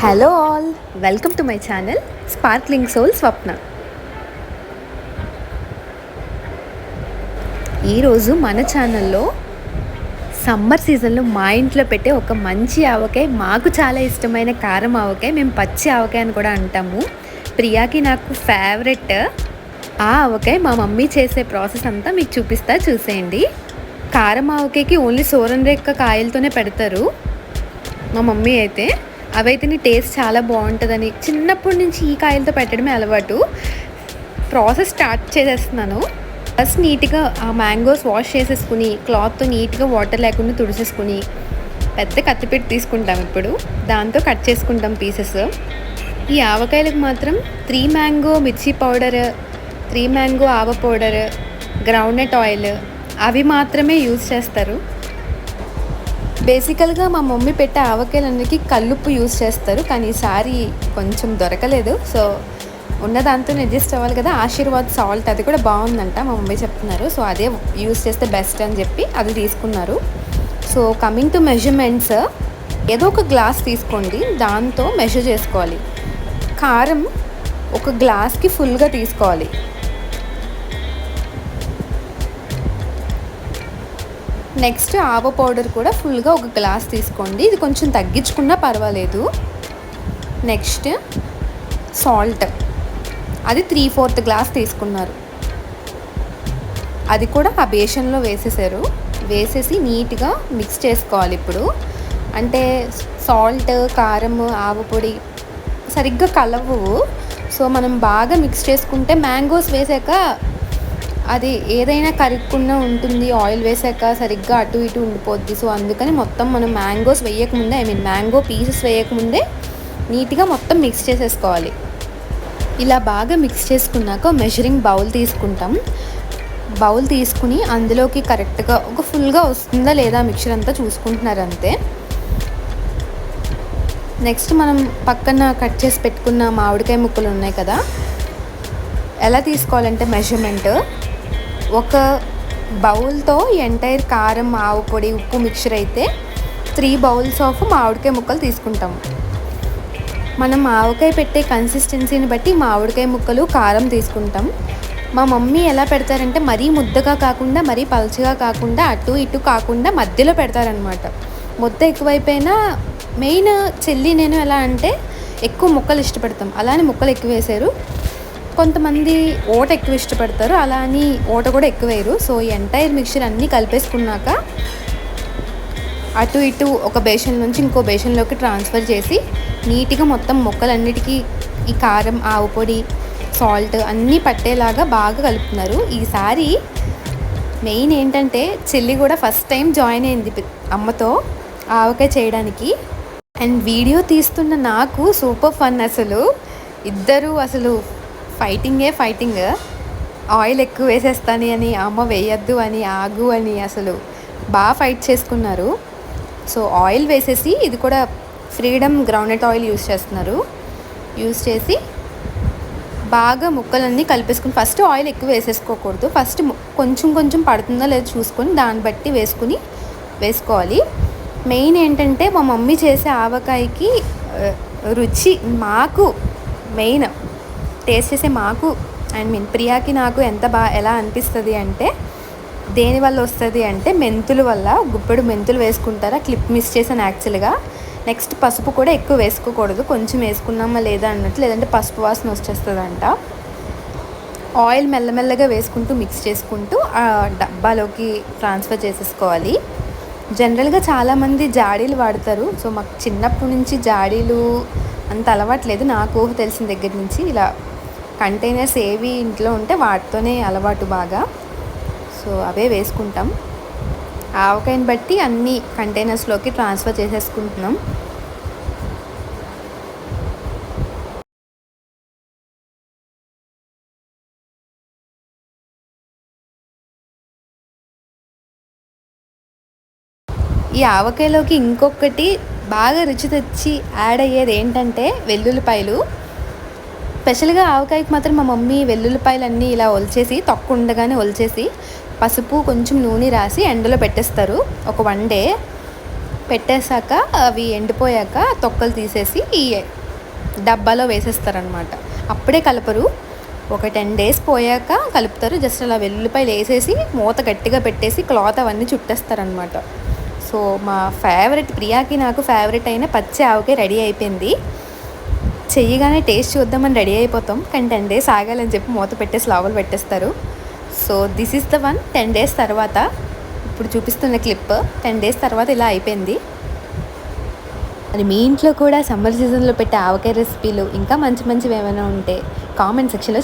Hello all welcome to my channel sparkling soul Swapna ఈరోజు మన ఛానల్లో సమ్మర్ సీజన్లో మా ఇంట్లో పెట్టే ఒక మంచి ఆవకాయ మాకు చాలా ఇష్టమైన కారం ఆవకాయ మేము పచ్చి ఆవకాయ అని కూడా అంటాము. ప్రియాకి నాకు ఫేవరెట్ ఆ ఆవకాయ మా మమ్మీ చేసే ప్రాసెస్ అంతా మీకు చూపిస్తా చూసేయండి. కారం ఆవకాయకి ఓన్లీ సోరన్ రేక్క కాయలతోనే పెడతారు. మా మమ్మీ అయితే అవైతే టేస్ట్ చాలా బాగుంటుందని చిన్నప్పటి నుంచి ఈ కాయలతో పెట్టడమే అలవాటు. ప్రాసెస్ స్టార్ట్ చేసేస్తున్నాను. ఫస్ట్ నీట్గా ఆ మ్యాంగోస్ వాష్ చేసేసుకుని క్లాత్తో నీట్గా వాటర్ లేకుండా తుడిచేసుకుని పెద్ద కత్తిపెట్టి తీసుకుంటాం ఇప్పుడు. దాంతో కట్ చేసుకుంటాం పీసెస్. ఈ ఆవకాయలకు మాత్రం త్రీ మ్యాంగో మిర్చి పౌడర్ త్రీ మ్యాంగో ఆవ పౌడర్ గ్రౌండ్నట్ ఆయిల్ అవి మాత్రమే యూజ్ చేస్తారు. బేసికల్గా మా మమ్మీ పెట్టే ఆవకాయలన్నిటికీ కల్లుప్పు యూజ్ చేస్తారు కానీ ఈసారి కొంచెం దొరకలేదు. సో ఉన్న దాంతో అడ్జస్ట్ అవ్వాలి కదా ఆశీర్వాద్ సాల్ట్ అది కూడా బాగుందంట మా మమ్మీ చెప్తున్నారు. సో అదే యూస్ చేస్తే బెస్ట్ అని చెప్పి అది తీసుకున్నారు. సో కమింగ్ టు మెజర్మెంట్స్ ఏదో ఒక గ్లాస్ తీసుకోండి దాంతో మెజర్ చేసుకోవాలి. కారం ఒక గ్లాస్కి ఫుల్గా తీసుకోవాలి. నెక్స్ట్ ఆవ పౌడర్ కూడా ఫుల్గా ఒక గ్లాస్ తీసుకోండి. ఇది కొంచెం తగ్గించుకున్నా పర్వాలేదు. Next salt. అది త్రీ ఫోర్త్ గ్లాస్ తీసుకున్నారు. అది కూడా ఆ బేషన్లో వేసేసారు. వేసేసి నీట్గా మిక్స్ చేసుకోవాలి ఇప్పుడు. అంటే సాల్ట్ కారం ఆవు పొడి సరిగ్గా కలవు సో మనం బాగా మిక్స్ చేసుకుంటే మ్యాంగోస్ వేసాక అది ఏదైనా కరగకుండా ఉంటుంది ఆయిల్ వేసాక సరిగ్గా అటు ఇటు ఉండిపోద్ది. సో అందుకని మొత్తం మనం మ్యాంగోస్ వేయకముందే ఐ మీన్ మ్యాంగో పీసెస్ వేయకముందే నీట్గా మొత్తం మిక్స్ చేసేసుకోవాలి. ఇలా బాగా మిక్స్ చేసుకున్నాక మెజరింగ్ బౌల్ తీసుకుంటాం. బౌల్ తీసుకుని అందులోకి కరెక్ట్గా ఒక ఫుల్గా వస్తుందా లేదా మిక్చర్ అంతా చూసుకుంటున్నారు అంతే. నెక్స్ట్ మనం పక్కన కట్ చేసి పెట్టుకున్న మామిడికాయ ముక్కలు ఉన్నాయి కదా. ఎలా తీసుకోవాలంటే మెజర్మెంట్ ఒక బౌల్తో ఎంటైర్ కారం ఆవు పొడి ఉప్పు మిక్చర్ అయితే త్రీ బౌల్స్ ఆఫ్ మామిడికాయ ముక్కలు తీసుకుంటాము మనం ఆవకాయ పెట్టే కన్సిస్టెన్సీని బట్టి మామిడికాయ ముక్కలు కారం తీసుకుంటాం. మా మమ్మీ ఎలా పెడతారంటే మరీ ముద్దగా కాకుండా మరీ పలుచగా కాకుండా అటు ఇటు కాకుండా మధ్యలో పెడతారనమాట ముద్ద ఎక్కువైపోయినా మెయిన్ చెల్లి నేను ఎలా అంటే ఎక్కువ ముక్కలు ఇష్టపడతాం. అలానే ముక్కలు ఎక్కువ వేసారు కొంతమంది ఓట ఎక్కువ ఇష్టపడతారు అలా అని ఓట కూడా ఎక్కువ వేయరు. సో ఈ ఎంటైర్ మిక్చర్ అన్నీ కలిపేసుకున్నాక అటు ఇటు ఒక బేషన్ నుంచి ఇంకో బేషన్లోకి ట్రాన్స్ఫర్ చేసి నీట్గా మొత్తం మొక్కలన్నిటికీ ఈ కారం ఆవు పొడి సాల్ట్ అన్నీ పట్టేలాగా బాగా కలుపుతున్నారు. ఈసారి మెయిన్ ఏంటంటే చెల్లి కూడా ఫస్ట్ టైం జాయిన్ అయింది అమ్మతో ఆవకాయ చేయడానికి. అండ్ వీడియో తీస్తున్న నాకు సూపర్ ఫన్ అసలు. ఇద్దరు అసలు ఫైటింగే ఫైటింగ్ ఆయిల్ ఎక్కువ వేసేస్తాను అని అమ్మ వేయద్దు అని ఆగు అని అసలు బాగా ఫైట్ చేసుకున్నారు. సో ఆయిల్ వేసేసి ఇది కూడా ఫ్రీడమ్ గ్రౌండెట్ ఆయిల్ యూస్ చేస్తున్నారు. యూస్ చేసి బాగా ముక్కలన్నీ కలిపేసుకుని ఫస్ట్ ఆయిల్ ఎక్కువ వేసేసుకోకూడదు. ఫస్ట్ కొంచెం కొంచెం పడుతుందో లేదో చూసుకొని దాన్ని బట్టి వేసుకుని వేసుకోవాలి. మెయిన్ ఏంటంటే మా మమ్మీ చేసే ఆవకాయకి రుచి మాకు మెయిన్ టేస్ట్ చేసే మాకు ఐ మీన్ ప్రియాకి నాకు ఎంత బాగా ఎలా అనిపిస్తుంది అంటే దేని వల్ల వస్తుంది అంటే మెంతుల వల్ల గుప్పెడు మెంతులు వేసుకుంటారా? క్లిప్ మిస్ చేశాను యాక్చువల్గా. నెక్స్ట్ పసుపు కూడా ఎక్కువ వేసుకోకూడదు. కొంచెం వేసుకున్నామా లేదా అన్నట్టు లేదంటే పసుపు వాసన వచ్చేస్తుందంట. ఆయిల్ మెల్లమెల్లగా వేసుకుంటూ మిక్స్ చేసుకుంటూ ఆ డబ్బాలోకి ట్రాన్స్ఫర్ చేసేసుకోవాలి. జనరల్గా చాలామంది జాడీలు వాడతారు. సో మాకు చిన్నప్పటి నుంచి జాడీలు అంత అలవాట్లేదు నాకు ఊహ తెలిసిన దగ్గర నుంచి ఇలా కంటైనర్స్ ఏవి ఇంట్లో ఉంటే వాటితోనే అలవాటు బాగా. సో అవే వేసుకుంటాం. ఆవకాయని బట్టి అన్ని కంటైనర్స్లోకి ట్రాన్స్ఫర్ చేసేసుకుంటున్నాం. ఈ ఆవకాయలోకి ఇంకొకటి బాగా రుచి తెచ్చి యాడ్ అయ్యేది ఏంటంటే వెల్లుల్లిపాయలు. స్పెషల్గా ఆవకాయకి మాత్రం మా మమ్మీ వెల్లుల్లిపాయలు అన్నీ ఇలా ఒలిచేసి తొక్కు ఉండగానే ఒలిచేసి పసుపు కొంచెం నూనె రాసి ఎండలో పెట్టేస్తారు. ఒక వన్ డే పెట్టేశాక అవి ఎండిపోయాక తొక్కలు తీసేసి ఈ డబ్బాలో వేసేస్తారనమాట అప్పుడే కలపరు. ఒక టెన్ డేస్ పోయాక కలుపుతారు. జస్ట్ అలా వెల్లుల్లిపాయలు వేసేసి మూత గట్టిగా పెట్టేసి క్లాత్ అవన్నీ చుట్టేస్తారనమాట సో మా ఫేవరెట్ ప్రియాకి నాకు ఫేవరెట్ అయిన పచ్చి ఆవకాయ రెడీ అయిపోయింది. చెయ్యగానే టేస్ట్ చూద్దామని రెడీ అయిపోతాం. కానీ టెన్ డేస్ ఆగాలని చెప్పి మూత పెట్టేసి లోపల పెట్టేస్తారు. So this is the one ten days తర్వాత ఇప్పుడు చూపిస్తున్న క్లిప్ టెన్ డేస్ తర్వాత ఇలా అయిపోయింది. మరి మీ ఇంట్లో కూడా సమ్మర్ సీజన్లో పెట్టే ఆవకాయ రెసిపీలు ఇంకా మంచి మంచివి ఏమైనా ఉంటే కామెంట్ సెక్షన్లో